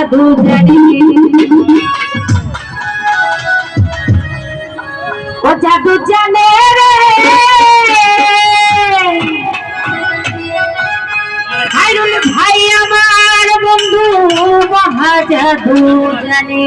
জাদু জানি। ও জাদু জানে রে। হাইরুল ভাই আমার বন্ধু মহা জাদু জানে।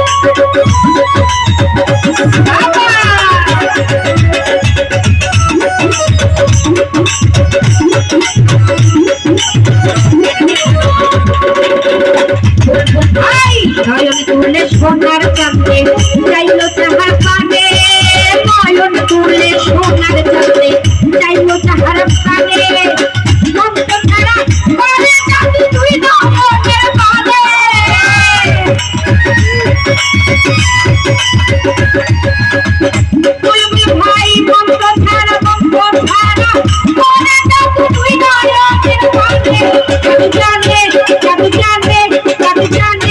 Yeah.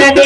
ya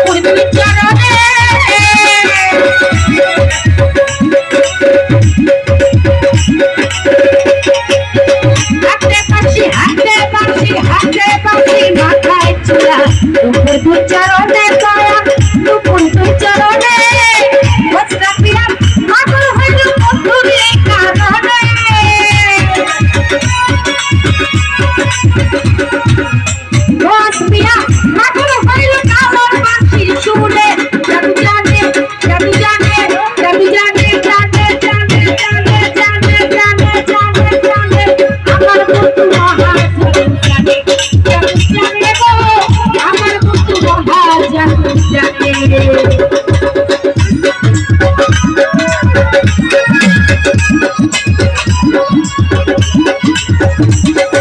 por Thank you.